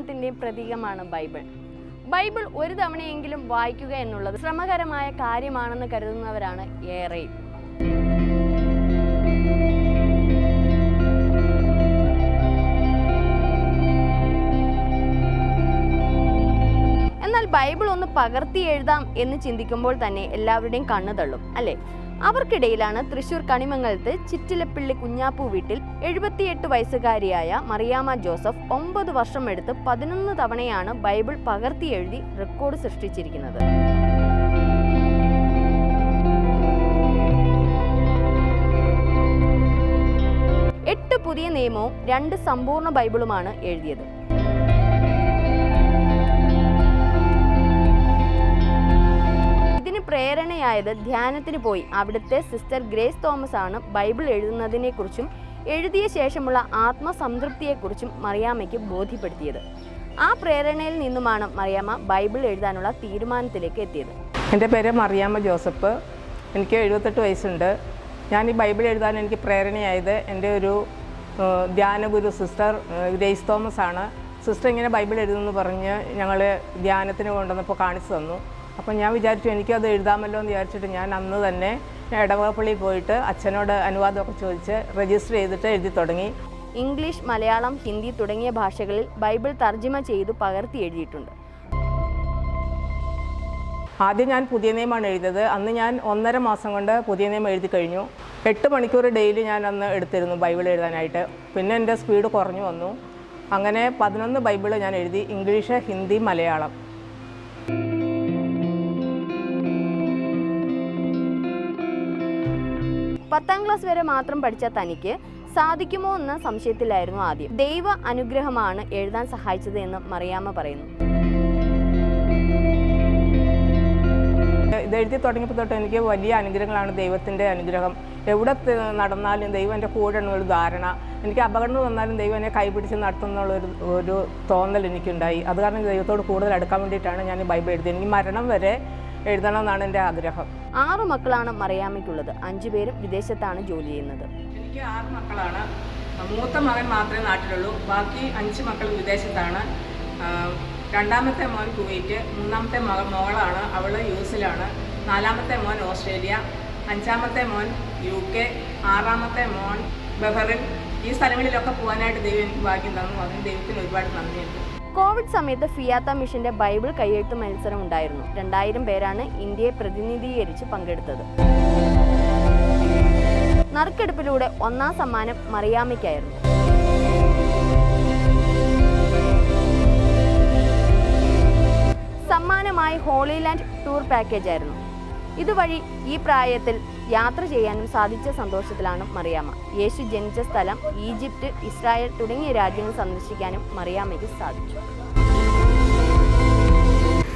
ധ്യാനത്തിന്റെയും പ്രതീകമാണ് Bible. Bible ഒരു തവണയെങ്കിലും വായിക്കുക എന്നുള്ളത് ശ്രമകരമായ കാര്യമാണെന്ന് കരുതുന്നവരാണ് ഏറെയും എന്നാൽ ബൈബിൾ ഒന്ന് പകർത്തി എഴുതാം എന്ന് ചിന്തിക്കുമ്പോൾ തന്നെ എല്ലാവരുടെയും കണ്ണു തള്ളും അല്ലേ? അവർക്കിടയിലാണ് തൃശൂർ കണിമംഗലത്ത് ചിറ്റിലപ്പിള്ളി കുഞ്ഞാപ്പു വീട്ടിൽ എഴുപത്തിയെട്ട് വയസ്സുകാരിയായ മറിയാമ്മ ജോസഫ് ഒമ്പത് വർഷം എടുത്ത് പതിനൊന്ന് തവണയാണ് ബൈബിൾ പകർത്തി എഴുതി റെക്കോർഡ് സൃഷ്ടിച്ചിരിക്കുന്നത്. എട്ട് പുതിയ നിയമവും രണ്ട് സമ്പൂർണ ബൈബിളുമാണ് എഴുതിയത്. ഇതിന് പ്രേരണയായത് ധ്യാനത്തിന് പോയി. അവിടുത്തെ സിസ്റ്റർ ഗ്രേസ് തോമസ് ആണ് ബൈബിൾ എഴുതുന്നതിനെക്കുറിച്ചും എഴുതിയ ശേഷമുള്ള ആത്മസംതൃപ്തിയെക്കുറിച്ചും മറിയാമ്മയ്ക്ക് ബോധ്യപ്പെടുത്തിയത്. ആ പ്രേരണയിൽ നിന്നുമാണ് മറിയാമ്മ ബൈബിൾ എഴുതാനുള്ള തീരുമാനത്തിലേക്ക് എത്തിയത്. എന്റെ പേര് മറിയാമ്മ ജോസഫ്. എനിക്ക് എഴുപത്തെട്ട് വയസ്സുണ്ട്. ഞാൻ ഈ ബൈബിൾ എഴുതാൻ എനിക്ക് പ്രേരണയായത് എന്റെ ഒരു ധ്യാനഗുരു സിസ്റ്റർ ഗ്രേസ് തോമസ് ആണ്. സിസ്റ്റർ ഇങ്ങനെ ബൈബിൾ എഴുതുമെന്ന് പറഞ്ഞ് ഞങ്ങൾ ധ്യാനത്തിന് കൊണ്ടുവന്നപ്പോൾ കാണിച്ചു തന്നു. അപ്പോൾ ഞാൻ വിചാരിച്ചു എനിക്കത് എഴുതാമല്ലോ എന്ന് വിചാരിച്ചിട്ട് ഞാൻ അന്ന് തന്നെ ഇടവകപ്പള്ളി പോയിട്ട് അച്ഛനോട് അനുവാദമൊക്കെ ചോദിച്ച് രജിസ്റ്റർ ചെയ്തിട്ട് എഴുതി തുടങ്ങി. ഇംഗ്ലീഷ് മലയാളം ഹിന്ദി തുടങ്ങിയ ഭാഷകളിൽ ബൈബിൾ തർജിമ ചെയ്തു പകർത്തി എഴുതിയിട്ടുണ്ട്. ആദ്യം ഞാൻ പുതിയ നിയമമാണ് എഴുതിയത്. അന്ന് ഞാൻ ഒന്നര മാസം കൊണ്ട് പുതിയ നിയമം എഴുതി കഴിഞ്ഞു. എട്ട് മണിക്കൂർ ഡെയിലി ഞാൻ അന്ന് എടുത്തിരുന്നു ബൈബിൾ എഴുതാനായിട്ട്. പിന്നെ എന്റെ സ്പീഡ് കുറഞ്ഞു വന്നു. അങ്ങനെ പതിനൊന്ന് ബൈബിൾ ഞാൻ എഴുതി. ഇംഗ്ലീഷ് ഹിന്ദി മലയാളം. പത്താം ക്ലാസ് വരെ മാത്രം പഠിച്ച തനിക്ക് സാധിക്കുമോ എന്ന സംശയത്തിലായിരുന്നു ആദ്യം. ദൈവ അനുഗ്രഹമാണ് എഴുതാൻ സഹായിച്ചത് എന്ന് മറിയാമ്മ പറയുന്നു. ഇത് എഴുതി തുടങ്ങിയപ്പോൾ തൊട്ട് എനിക്ക് വലിയ അനുഗ്രഹങ്ങളാണ് ദൈവത്തിന്റെ അനുഗ്രഹം. എവിടെ നടന്നാലും ദൈവം എന്റെ കൂടെ ഉള്ളൊരു ധാരണ. എനിക്ക് അപകടങ്ങൾ വന്നാലും ദൈവം എന്നെ കൈപിടിച്ച് നടത്തുന്നുള്ളൊരു ഒരു തോന്നൽ എനിക്കുണ്ടായി. അത് കാരണം ദൈവത്തോട് കൂടുതൽ അടുക്കാൻ വേണ്ടിയിട്ടാണ് ഞാൻ ബൈബിൾ എഴുതിയത്. എനിക്ക് മരണം വരെ എഴുതണമെന്നാണ് എന്റെ ആഗ്രഹം. ആറു മക്കളാണ് മറിയാമ്മയ്ക്കുള്ളത്. അഞ്ചുപേരും വിദേശത്താണ് ജോലി ചെയ്യുന്നത്. എനിക്ക് ആറ് മക്കളാണ്. മൂത്ത മകൻ മാത്രമേ നാട്ടിലുള്ളൂ. ബാക്കി അഞ്ച് മക്കൾ വിദേശത്താണ്. രണ്ടാമത്തെ മോൻ കുവൈറ്റ് മൂന്നാമത്തെ മകൾ മോളാണ്. അവൾ യു എസിലാണ് നാലാമത്തെ മോൻ ഓസ്ട്രേലിയ അഞ്ചാമത്തെ മോൻ യു കെ ആറാമത്തെ മോൻ ബഹറിൻ. ഈ സ്ഥലങ്ങളിലൊക്കെ പോകാനായിട്ട് ദൈവം എനിക്ക് ഭാഗ്യം തന്നു. അതിന് ദൈവത്തിന് ഒരുപാട് നന്ദിയുണ്ട്. കോവിഡ് സമയത്ത് ഫിയാത്ത മിഷന്റെ ബൈബിൾ കയ്യെഴുത്ത് മത്സരം ഉണ്ടായിരുന്നു രണ്ടായിരം പേരാണ് ഇന്ത്യയെ പ്രതിനിധീകരിച്ച് പങ്കെടുത്തത്. നറുക്കെടുപ്പിലൂടെ ഒന്നാം സമ്മാനം മറിയാമ്മയ്ക്കായിരുന്നു. സമ്മാനമായി ഹോളിലാൻഡ് ടൂർ പാക്കേജ് ആയിരുന്നു ഇതുവഴി ഈ പ്രായത്തിൽ യാത്ര ചെയ്യാനും സാധിച്ച സന്തോഷത്തിലാണ് മറിയാമ്മ. യേശു ജനിച്ച സ്ഥലം ഈജിപ്ത് ഇസ്രായേൽ തുടങ്ങിയ രാജ്യങ്ങൾ സന്ദർശിക്കാനും മറിയാമ്മയ്ക്ക് സാധിച്ചു.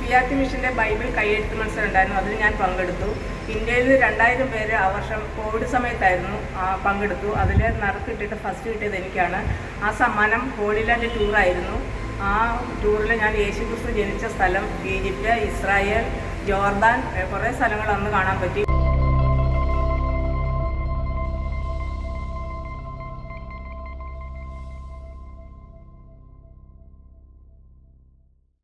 ഫിയാറ്റ് മിഷന്റെ ബൈബിൾ കൈയെഴുത്ത് മത്സരം ഉണ്ടായിരുന്നു അതിൽ ഞാൻ പങ്കെടുത്തു. ഇന്ത്യയിൽ രണ്ടായിരം പേര് ആ വർഷം കോവിഡ് സമയത്തായിരുന്നു പങ്കെടുത്തു. അതിൽ നറുക്കിട്ടിട്ട് ഫസ്റ്റ് കിട്ടിയത് എനിക്കാണ്. ആ സമ്മാനം ഹോളിലാൻഡ് ടൂറായിരുന്നു. ആ ടൂറിൽ ഞാൻ യേശുക്രിസ്തു ജനിച്ച സ്ഥലം ഈജിപ്റ്റ് ഇസ്രായേൽ ജോർദാൻ കുറേ സ്ഥലങ്ങൾ അന്ന് കാണാൻ പറ്റി.